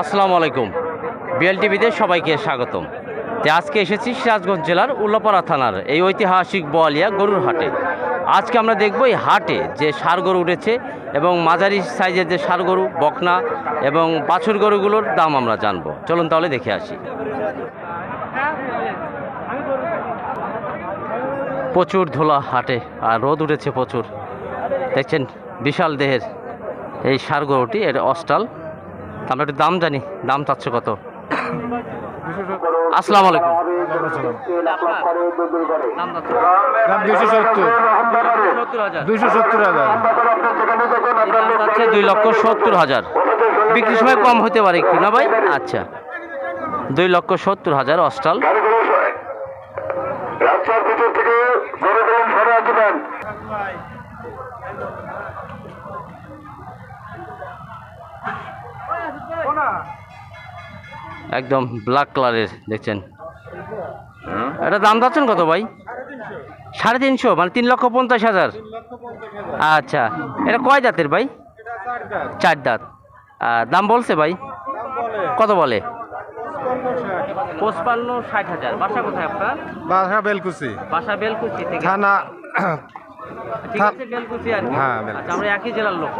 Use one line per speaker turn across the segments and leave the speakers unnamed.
আসসালামু আলাইকুম। বিএল টিভিতে সবাইকে স্বাগতম। তো আজকে এসেছি সিরাজগঞ্জ জেলার উল্লাপাড়া থানার এই ঐতিহাসিক বোয়ালিয়া গরুর হাটে। আজকে আমরা দেখব এই হাটে যে সার গরু উঠেছে এবং মাঝারি সাইজের যে সার গরু, বকনা এবং বাছুর গরুগুলোর দাম আমরা জানব। চলুন তাহলে দেখে আসি। প্রচুর ধুলা হাটে, আর রোদ উঠেছে প্রচুর। দেখছেন বিশাল দেহের এই সার গরুটি এটা অস্টাল আমরা একটু দাম জানি দাম চাচ্ছে কত। আসসালামু আলাইকুম। দুই লক্ষ সত্তর হাজার। বিক্রির সময় কম হতে পারে একটু না ভাই? আচ্ছা। দুই লক্ষ সত্তর হাজার অস্টাল।
রাস্তার ভিতর থেকে
একদম ব্ল্যাক কালারের দেখছেন? এটা দাম যাচ্ছেন কত ভাই? সাড়ে তিনশো মানে তিন লক্ষ পঞ্চাশ হাজার। আচ্ছা এটা কয় দাঁতের ভাই? চার দাঁত। দাম বলছে ভাই? কত বলে? পঁচপান্ন ষাট হাজার। বাসা কোথায় আপনার?
বাসা বেলকুচি।
বাসা বেলকুচি থেকে।
থানা
ঠিক আছে বেলকুচি আর কি?
হ্যাঁ,
আচ্ছা আমরা একই জেলার লোক।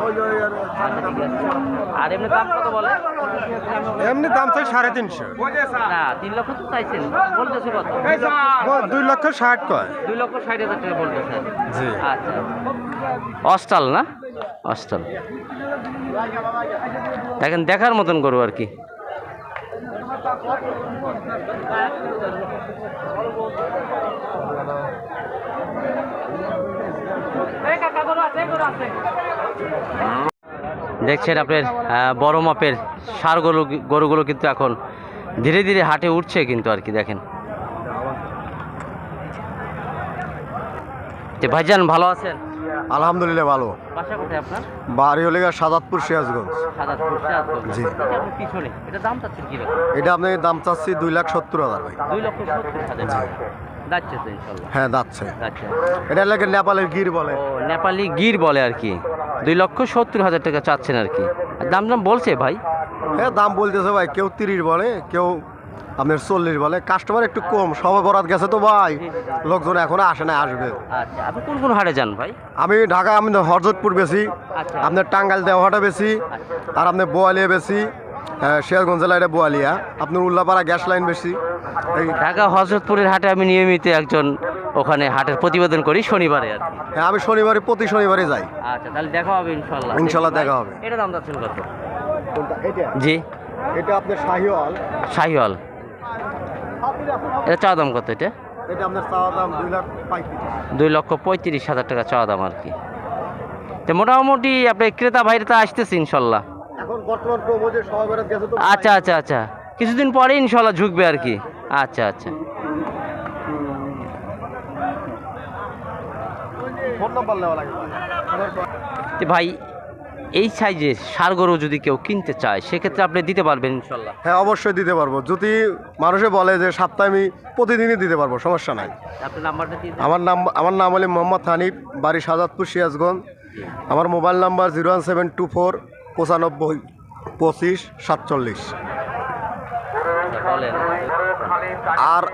আচ্ছা ঠিক আছে। আর এমনি দাম কত বলে?
এমনি দাম তো সাড়ে তিনশো।
না তিন লক্ষ তো চাইছেন। বলতেছে কত?
দুই লক্ষ ষাট কয়।
দুই লক্ষ ষাট হাজার টাকা বলতেছে।
জি।
আচ্ছা। অস্টাল না? অস্টাল। দেখেন দেখার মতন করব আর কি। দেখছেন আপনার বড় মাপের সার গরু গরুগুলো কিন্তু এখন ধীরে ধীরে হাটে উঠছে কিন্তু আর কি দেখেন। যে ভাইজান ভালো আছেন?
আলহামদুলিল্লাহ ভালো।
বাসা কোথায় আপনার?
বাড়ি হলে সিরাজগঞ্জ।
সাদাতপুর সিরাজগঞ্জ।
জি।
এটা আপনার পিছনে এটা দাম চাচ্ছেন কি
এটা আপনি দাম চাচ্ছি দুই লাখ সত্তর হাজার ভাই।
দুই লক্ষ সত্তর হাজার। যাচ্ছে তো ইনশাল্লাহ।
হ্যাঁ যাচ্ছে
যাচ্ছে
এটা লাগে নেপালের গির বলে।
ও নেপালি গির বলে আর কি। দুই লক্ষ সত্তর হাজার টাকা চাচ্ছেন আর কি। আর দাম দাম বলছে ভাই?
হ্যাঁ দাম বলতেছে ভাই কেউ তিরিশ বলে কেউ আপনার চল্লিশ বলে। কাস্টমার একটু কম সবাই বরাত গেছে তো ভাই। লোকজন এখনও আসে না আসবে।
আচ্ছা আপনি কোন কোন হাটে যান ভাই?
আমি ঢাকা আমি হরজতপুর বেশি।
আচ্ছা।
আপনার টাঙ্গাইল দেওয়াটা বেশি। আর আপনার বোয়ালিয়া বেশি। আহ, সিরাজগঞ্জ জেলা এটা বোয়ালিয়া। আপনার উল্লাপাড়া গ্যাস লাইন বেশি।
ঢাকা হজরতপুরের হাটে আমি নিয়মিত একজন ওখানে হাটের প্রতিবেদন করি শনিবারে আর কি।
হ্যাঁ আমি শনিবারে প্রতি শনিবারে যাই।
আচ্ছা তাহলে দেখা হবে ইনশাল্লাহ
ইনশাল্লাহ দেখা হবে।
এটা দাম যাচ্ছেন কত? জি।
এটা আপনার শাহিওয়াল।
শাহিওয়াল। এটা চা দাম কত এটা?
এটা আপনার চাওয়া দাম দুই লাখ
দুই লক্ষ পঁয়ত্রিশ হাজার টাকা চাওয়া দাম আর কি। তো মোটামুটি আপনার ক্রেতা ভাইরা আসতেছে ইনশাল্লাহ
এখন বর্তমান প্রমোদের সবাই গেছে তো
আচ্ছা আচ্ছা আচ্ছা। কিছুদিন পরে ইনশাল্লাহ ঝুঁকবে আর কি। আচ্ছা আচ্ছা। ভাই এই সাইজের সার গরু যদি কেউ কিনতে চায় সেক্ষেত্রে আপনি দিতে পারবেন ইনশাল্লাহ
হ্যাঁ অবশ্যই দিতে পারব। যদি মানুষে বলে যে সপ্তাহে আমি প্রতিদিনই দিতে পারব সমস্যা নাই।
আপনার নাম্বারটা
আমার নাম আমার নাম হলে মোহাম্মদ হানিফ বাড়ি সাজাদপুর সিরাজগঞ্জ। আমার mobile number zero one seven two four পঁচানব্বই পঁচিশ সাতচল্লিশ। আর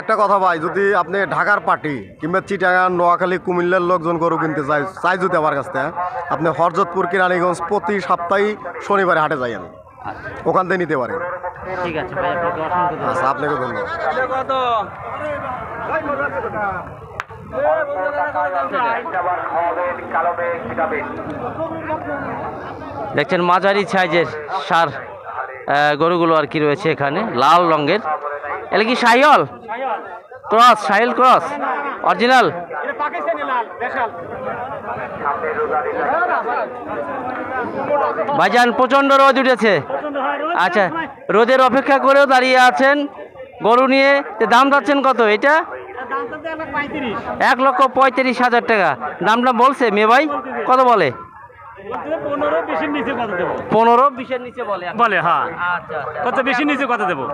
একটা কথা ভাই যদি আপনি ঢাকার পার্টি কিংবা চিটাগাং নোয়াখালী কুমিল্লার লোকজন গরু কিনতে চাই চাই যদি আমার কাছ থেকে আপনি হরজতপুর কিরানীগঞ্জ প্রতি সপ্তাহে শনিবারে হাটে যাইয়েন। ওখান থেকে নিতে পারেন।
ঠিক আছে ভাই আপনাকে অসংখ্য ধন্যবাদ।
আচ্ছা আপনাকে ধন্যবাদ।
দেখছেন মাঝারি সাইজের সার। গরুগুলো আর কি রয়েছে এখানে, লাল রঙের। এটা কি Sahiwal cross Sahil cross, original? ভাইজান প্রচণ্ড রোদ উঠেছে। আচ্ছা রোদের অপেক্ষা করেও দাঁড়িয়ে আছেন গরু নিয়ে। দাম যাচ্ছেন কত এটা? এক লক্ষ পঁয়ত্রিশ হাজার টাকা। দামটা বলছে মেয়ে ভাই, কত বলে?
পনেরো বেশির নিচে কত দেবো।
পনেরো বিশের নিচে বলে এখন।
বলে হ্যাঁ। কত বেশি নিচে কত দেবো?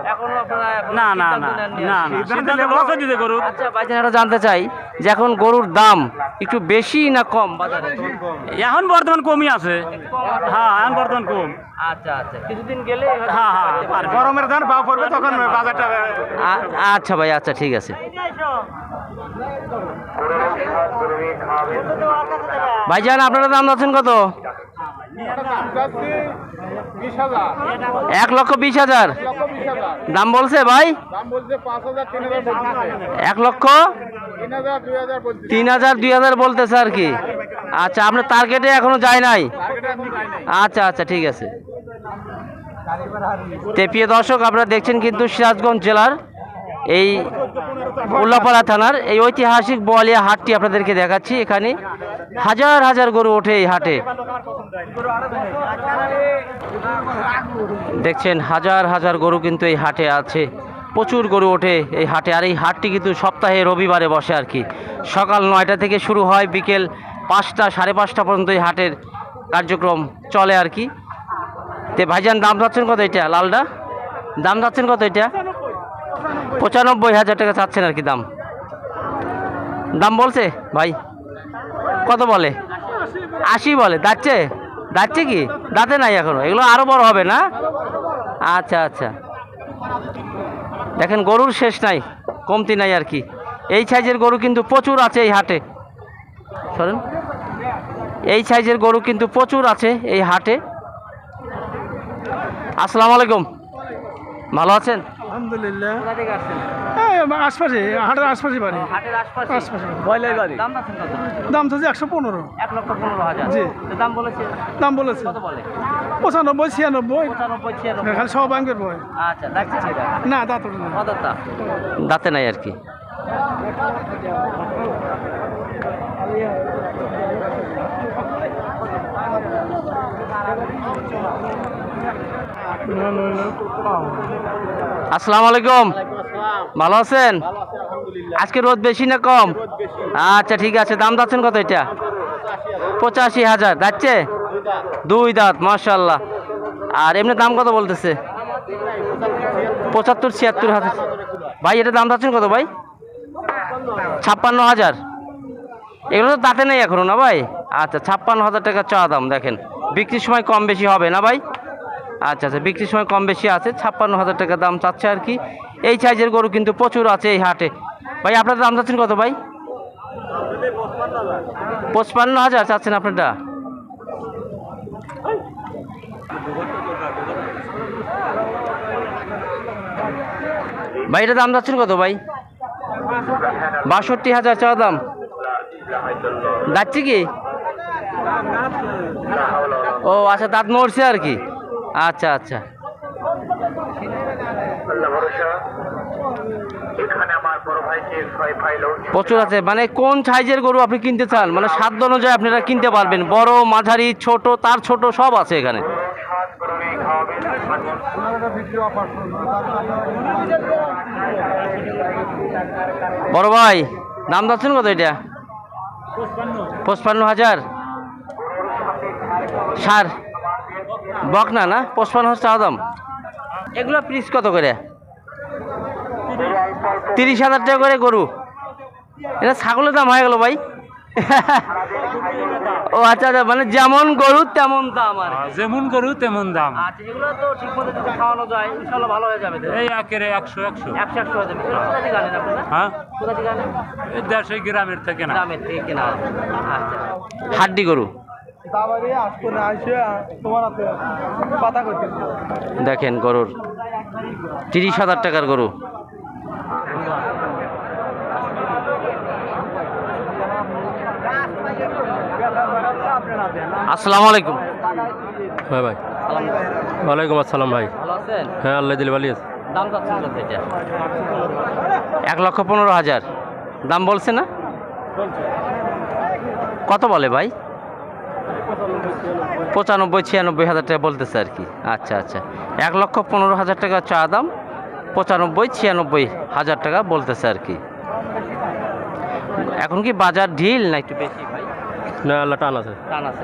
না না না না
আর কি।
না। সিদ্ধান্ত লস দিতে গরু
আচ্ছা ভাইজান এটা জানতে চাই যে এখন গরুর দাম একটু বেশি না কম বাজারে?
এখন বর্তমান কমই আছে। হ্যাঁ এখন বর্তমান কম।
আচ্ছা আচ্ছা। কিছুদিন গেলে
হ্যাঁ হ্যাঁ গরমের ধান পাওয়া পড়বে তখন বাজারটা
আচ্ছা ভাই আচ্ছা ঠিক আছে। ভাইজান আপনারা দাম যাচ্ছেন কত? এক লক্ষ বিশ হাজার। দাম বলছে ভাই? এক লক্ষ তিন হাজার, দুই হাজার বলতেছে আর কি। আচ্ছা আপনার টার্গেটে এখনও যায় নাই? আচ্ছা আচ্ছা ঠিক আছে। তে প্রিয় দর্শক, আপনারা দেখছেন কিন্তু সিরাজগঞ্জ জেলার এই উল্লাপাড়া থানার এই ঐতিহাসিক বোয়ালিয়া হাটটি আপনাদেরকে দেখাচ্ছি। এখানে হাজার হাজার গরু ওঠে এই হাটে। দেখছেন, হাজার হাজার গরু কিন্তু এই হাটে আছে। প্রচুর গরু ওঠে এই হাটে। আর এই হাটটি কিন্তু সপ্তাহে রবিবারে বসে আর কি। সকাল নয়টা থেকে শুরু হয়, বিকেল পাঁচটা, সাড়ে পাঁচটা পর্যন্ত এই হাটের কার্যক্রম চলে আর কি। তে ভাইজান, দাম চাচ্ছেন কত এটা? লালটা দাম চাচ্ছেন কত এটা? পঁচানব্বই হাজার টাকা চাচ্ছেন আর কি দাম। দাম বলছে, ভাই? কত বলে? আশি বলে। দাচ্ছে দাচ্ছে কি? দাঁতে নাই এখনও। এগুলো আরও বড় হবে না? আচ্ছা আচ্ছা। দেখেন, গরুর শেষ নাই, কমতি নাই আর কি। এই সাইজের গরু কিন্তু প্রচুর আছে এই হাটে। শোনেন এই সাইজের গরু কিন্তু প্রচুর আছে এই হাটে। আসসালামু আলাইকুম। ভালো আছেন?
আলহামদুলিল্লাহ।
কোথা থেকে আসছেন?
এই আশপাশে হাটের আশপাশে বাড়ি।
হাটের আশপাশে?
আশপাশে
বয়লের গাড়ি? দাম আছেন কত?
দাম চাচ্ছে একশো পনেরো।
এক লক্ষ পনেরো হাজার।
জি।
দাম বলেছে?
দাম বলেছে।
কত বলে?
পঁচানব্বই ছিয়ানব্বই।
পঁচানব্বই ছিয়ানব্বই।
খালি সব ব্যাংকের বই
আচ্ছা দেখছি
না তা তো না।
দাঁতে নাই আর কি। আসসালামু আলাইকুম ভালো আছেন? আজকে রোদ বেশি না কম? আচ্ছা ঠিক আছে। দাম যাচ্ছেন কত এটা? পঁচাশি হাজার। যাচ্ছে? দুই দাঁত মার্শাল্লাহ আর এমনি দাম কত বলতেছে? পঁচাত্তর, ছিয়াত্তর হাজার। ভাই, এটা দাম যাচ্ছেন কত ভাই? ছাপ্পান্ন হাজার। এগুলো তো দাঁতে নেই এখনও না ভাই? আচ্ছা ছাপ্পান্ন হাজার টাকা চা দাম, দেখেন। বিক্রির সময় কম বেশি হবে না ভাই? আচ্ছা আচ্ছা বিক্রির সময় কম বেশি আছে, ছাপ্পান্ন হাজার টাকা দাম চাচ্ছে আর কি। এই সাইজের গরু কিন্তু প্রচুর আছে এই হাটে। ভাই আপনার দাম চাচ্ছেন কত ভাই? পঁচপান্ন হাজার চাচ্ছেন আপনারটা ভাই, এটা দাম যাচ্ছেন কত ভাই? বাষট্টি হাজার চাওয়া দাম। যাচ্ছে কি? ও আচ্ছা দাঁত নড়ছে আর কি। আচ্ছা আচ্ছা। প্রচুর আছে। মানে কোন সাইজের গরু আপনি কিনতে চান? মানে সাধ্য অনুযায়ী আপনারা কিনতে পারবেন। বড়, মাঝারি, ছোট, তার ছোট সব আছে এখানে। বড় ভাই দাম যাচ্ছেন কত এটা? পঁচপান্ন হাজার। সার। বক না? না পঁচপান্ন হাজার চাওয়া দাম এগুলো পিস কত করে? তিরিশ হাজার টাকা করে গরু। এটা ছাগলের দাম হয়ে গেল ভাই। ও আচ্ছা আচ্ছা মানে যেমন গরু তেমন দাম আর
যেমন গরু তেমন দাম।
আচ্ছা এগুলো তো ঠিক মতো যদি খাওয়ানো যায় ভালো হয়ে যাবে
এই একের একশো একশো।
একশো একশো হয়ে যাবে। এগুলো কোথা থেকে আনেন আপনারা
হ্যাঁ?
কোথা থেকে আনেন?
এই দেড়শো গ্রামের থেকে না।
গ্রামের থেকে আচ্ছা। হাড্ডি গরু।
পাতা করতে।
দেখেন গরুর। তিরিশ হাজার টাকার গরু। আসসালামু আলাইকুম।
হ্যাঁ ভাই। ওয়ালাইকুম আসসালাম ভাই। হ্যাঁ আল্লাহ দিল ভালো আছে।
দাম চাচ্ছেন কত এটা? এক লক্ষ পনেরো হাজার। দাম বলছে না? কত বলে ভাই? পঁচানব্বই ছিয়ানব্বই হাজার টাকা বলতেছে আর কি। আচ্ছা আচ্ছা। এক লক্ষ পনেরো হাজার টাকা চা দাম পঁচানব্বই ছিয়ানব্বই হাজার টাকা বলতেছে আর কি। এখন কি বাজার ঢিল না একটু বেশি ভাই?
না টান আছে।
টান আছে।